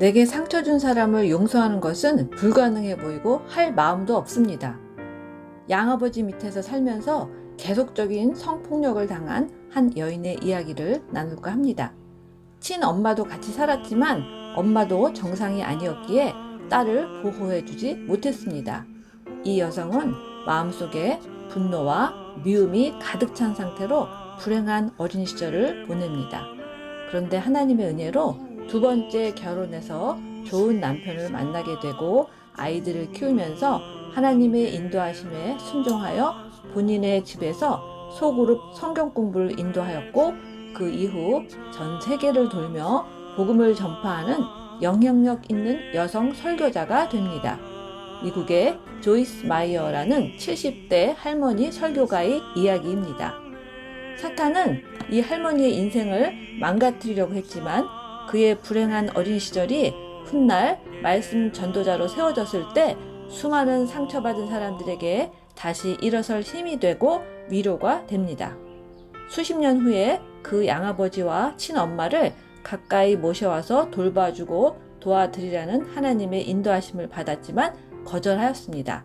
내게 상처 준 사람을 용서하는 것은 불가능해 보이고 할 마음도 없습니다. 양아버지 밑에서 살면서 계속적인 성폭력을 당한 한 여인의 이야기를 나눌까 합니다. 친엄마도 같이 살았지만 엄마도 정상이 아니었기에 딸을 보호해주지 못했습니다. 이 여성은 마음속에 분노와 미움이 가득 찬 상태로 불행한 어린 시절을 보냅니다. 그런데 하나님의 은혜로 두 번째 결혼해서 좋은 남편을 만나게 되고 아이들을 키우면서 하나님의 인도하심에 순종하여 본인의 집에서 소그룹 성경 공부를 인도하였고 그 이후 전 세계를 돌며 복음을 전파하는 영향력 있는 여성 설교자가 됩니다. 미국의 조이스 마이어라는 70대 할머니 설교가의 이야기입니다. 사탄은 이 할머니의 인생을 망가뜨리려고 했지만 그의 불행한 어린 시절이 훗날 말씀 전도자로 세워졌을 때 수많은 상처받은 사람들에게 다시 일어설 힘이 되고 위로가 됩니다. 수십 년 후에 그 양아버지와 친엄마를 가까이 모셔와서 돌봐주고 도와드리라는 하나님의 인도하심을 받았지만 거절하였습니다.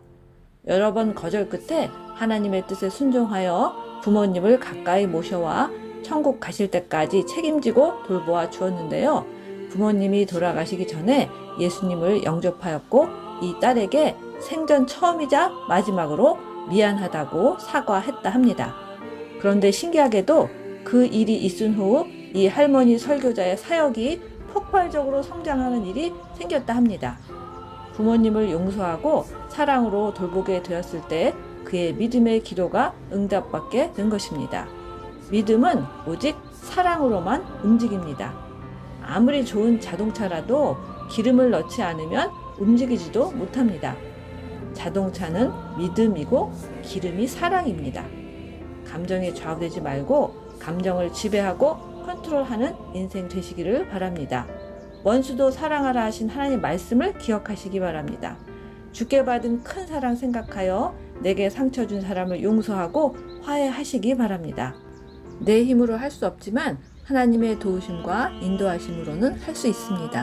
여러 번 거절 끝에 하나님의 뜻에 순종하여 부모님을 가까이 모셔와 천국 가실 때까지 책임지고 돌보아 주었는데요. 부모님이 돌아가시기 전에 예수님을 영접하였고 이 딸에게 생전 처음이자 마지막으로 미안하다고 사과했다 합니다. 그런데 신기하게도 그 일이 있은 후 이 할머니 설교자의 사역이 폭발적으로 성장하는 일이 생겼다 합니다. 부모님을 용서하고 사랑으로 돌보게 되었을 때 그의 믿음의 기도가 응답받게 된 것입니다. 믿음은 오직 사랑으로만 움직입니다. 아무리 좋은 자동차라도 기름을 넣지 않으면 움직이지도 못합니다. 자동차는 믿음이고 기름이 사랑입니다. 감정에 좌우되지 말고 감정을 지배하고 컨트롤하는 인생 되시기를 바랍니다. 원수도 사랑하라 하신 하나님 말씀을 기억하시기 바랍니다. 주께 받은 큰 사랑 생각하여 내게 상처 준 사람을 용서하고 화해하시기 바랍니다. 내 힘으로 할 수 없지만 하나님의 도우심과 인도하심으로는 할 수 있습니다.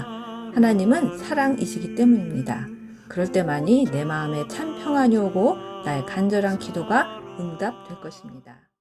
하나님은 사랑이시기 때문입니다. 그럴 때만이 내 마음에 참 평안이 오고 나의 간절한 기도가 응답될 것입니다.